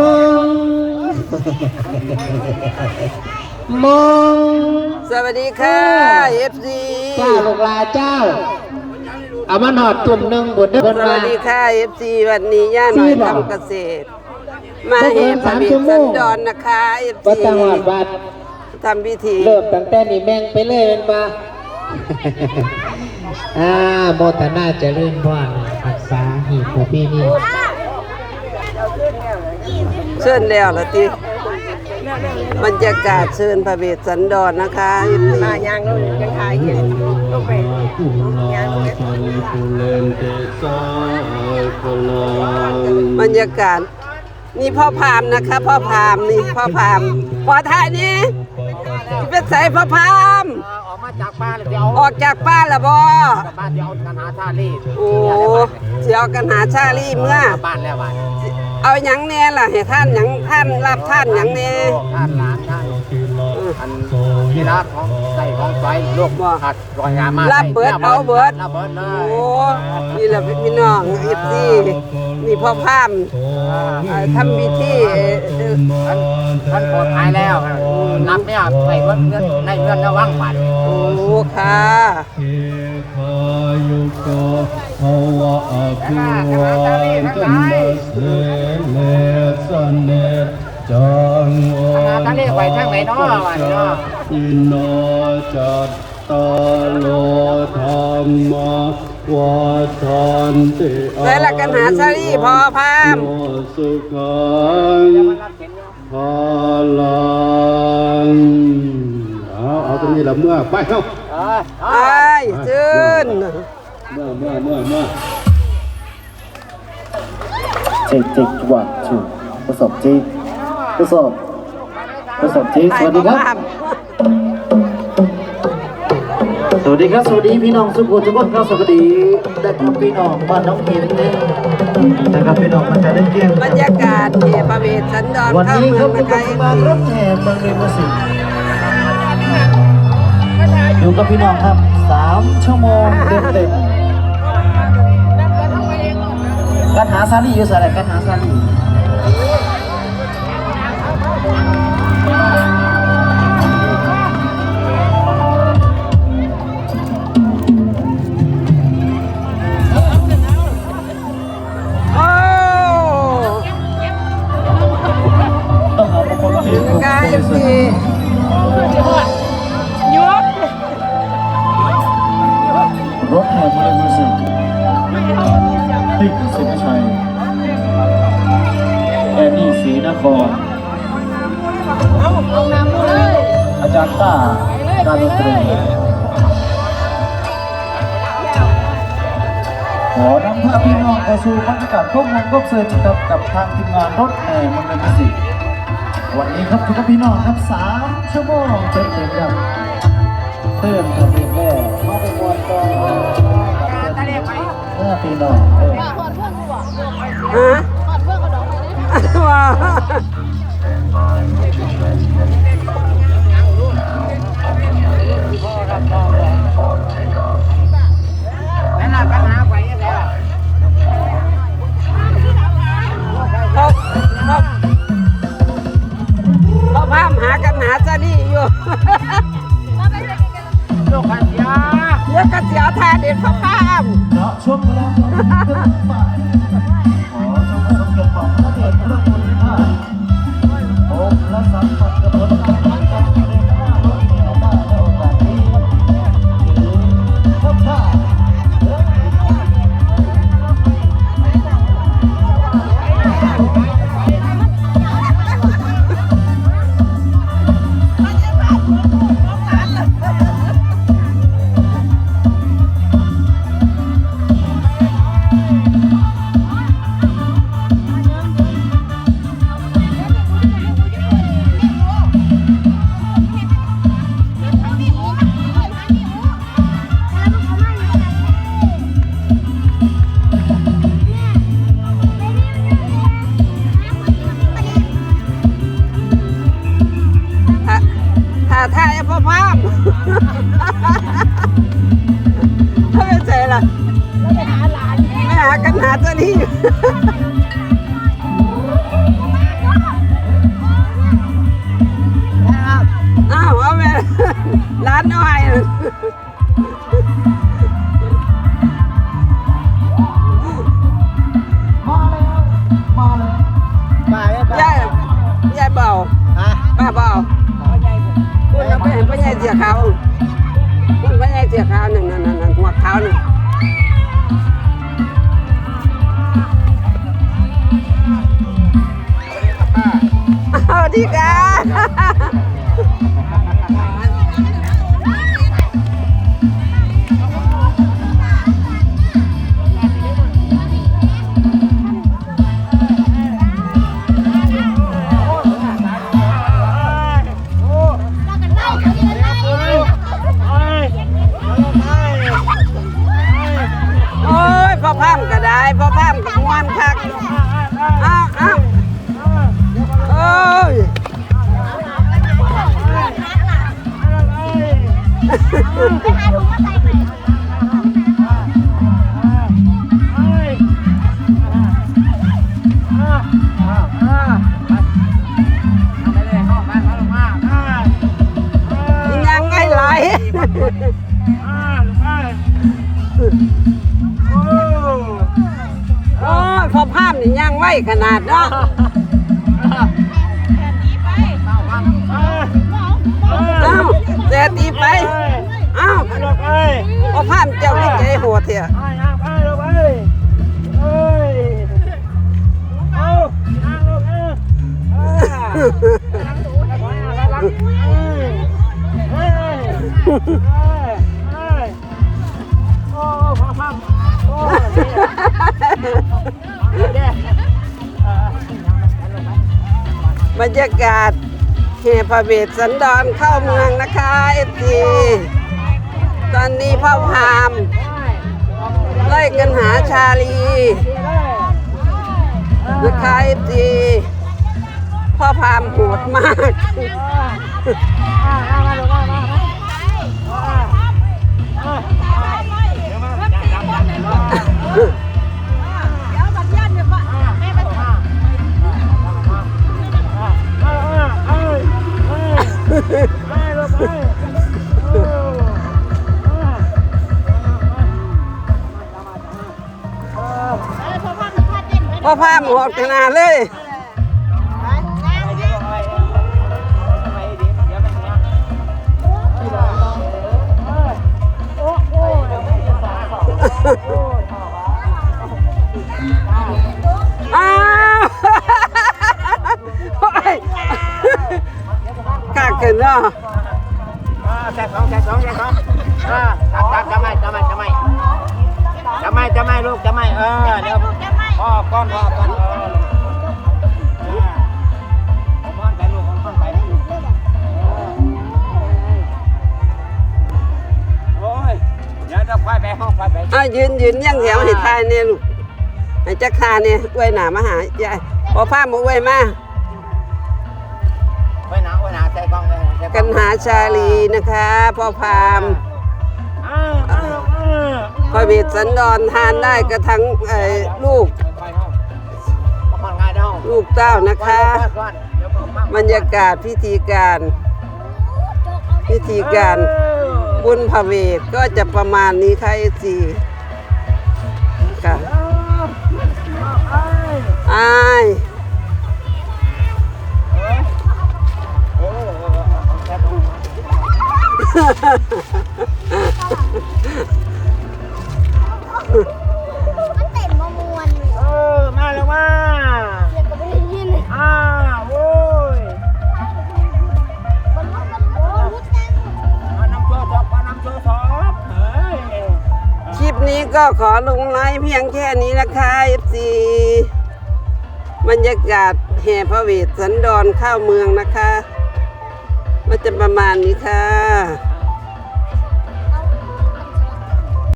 มองมองสวัสดีค่ะ FC เจ้าลูกลาเจ้าเอามาหนอดตุ่มหนึ่งบนเด้อสเพิ่นวัมาสดีค่ะ FC วันนี้ย่าหน่อยสี่บอกทำเกษตร มาเห็นพระบิดสันดอนนะคะ FC บ่ต้องหอดบัดทำพิธีเริ่มตั้งแต่นี่แม่งไปเลยเป็นปะอ่าโมทนาเจะเลื่อนพ่อรักษาหีบของพี่นี่ เชิญแล้วละติบรรยากาศเชิญพระเบศสันดอนนะคะมายางเรายังขายอยู่ลงไปยางบรรยากาศนี่พ่อพามนะคะ พ่อพามนี่พ่อพามขอถ่ายนี่เป็นสายพ่อพามออกมาจากบ้านเลยเดี๋ยวออกจากบ้านและบ่บ้านเดี๋ยวกันหาท่ารีโอ้เสียวกันหาชาลีเมื่อบ้านแล้วบ้าน เอาหยังแน่ล่ะให้ท่านหยังท่านรับท่านหยังแน่ท่านหลานท่านอันที่รักของใส่ของใส่ลูกหัดรอยงานมารับเบิดเอาเบิดรับเบิดเลโอ้ยนี่แหละพี่น้องเอฟซีนี่พ่อพามเอ่อทำพิธีเอ่อเอ่อท่านท่านปลอดภัยแล้วนับเนี่ยใส่เงินเงินในเงินระวังบัตรโอ้ค่ะเอคายุโก ภวะอภิวาทนาเสเลสเนจังโอท่านเรียกไปทางไหนเนาะวันเนาะอินโนจัตตาโลธรรมวัฏันติได้ละกันหาชาลีพอพามสุขังพลังเอาเอาตรงนี้ละเมื่อไปเอาไอ้จืน เมื่อเมื่อเมื่อเมื่อเจ็ดเจ็ดวันถูกประสบจีประสบประสบจีสวัสดีครับ สวัสดีครับ สวัสดีพี่น้องสุขุมทุกคนครับสวัสดีและคุณพี่น้องบ้านน้องหินนะครับพี่น้องมาจากเล่นเกมบรรยากาศเที่พระเวสสันดรวันเข้านี้เมืคอรับงอยู่นะกับคะบางรถแห่เมืองเรมสิอยู่กับพี่น้องครับสามชั่วโมงเต็มเต็ม ๆการหาซาลี่ นี่ศรีนครอาจารย์ต้าการดนตรีขอนำพาพี่น้องเข้าสู่บรรยากาศร่วมงร่วมเสริมกับกับทางทีมงานรถแห่มืองเลเซียวันนี้ครับทุกพี่น้องครับสามชั่วโมงเต็มๆครับเพิ่มทะเบียนแม่มาเป็นวันต่อเรียกไปเมื่อพี่น้อง Bye. ถ้าทายพ่อพามถ้าไม่ใช่ล่ะไม่หากันหาชาลี ส โอ้ยพ่อพามนี่ยังไหวขนาดเนาะเอ้าเสียตีไป เอ้าพ่อพามเจ้านี่ใจโหดเถอะ บรรยากาศเฮพระเวทสันดรเข้าเมืองนะคะเอฟซีตอนนี้พ่อพามไล่กันหาชาลีนะคะเอฟซีพ่อพามโหดมาก พ่อพามโหดขนาดเลยอ้าวโอ้ยกากเกินเนาะแซ่สองแซ่สองแซ่สองอ่าจับจับจับไม่จับไม่จับไม่จับไม่จับไม่ลูกจับไม่เออเดี๋ยว พ่อก้อนพ่อก้อนเออก้อนไปลูกก้อนไปโอ้ยเดี๋ยวจะควายไปห้องควายไปเอายืนยืนยังแถวให้ทายเนี่ยลูกให้จักคาเนี่ยอวยหนามาหายายพอพามาอวยมาไว้หนาไว้หนาใส่กล้องเลยใส่กล้กัองนหาชาลีนะคะพ่อพามอ้าวอ้าวอ้าวพระเวทสันดรทานได้กระทั้งลูกาก่อนง่ายเด้อลูกเต้านะคะก่อนเดี๋ยวผมมาบรรยากาศพิธีการ พิธีการบุญพระเวทก็จะประมาณนี้ค่ะเอซีค่ะอายเออเออเออเอา นี้ก็ขอลงไลฟ์เพียงแค่นี้นะคะเอฟซีบรรยากาศแห่พระเวทสันดรเข้าเมืองนะคะ มันจะประมาณนี้ค่ะ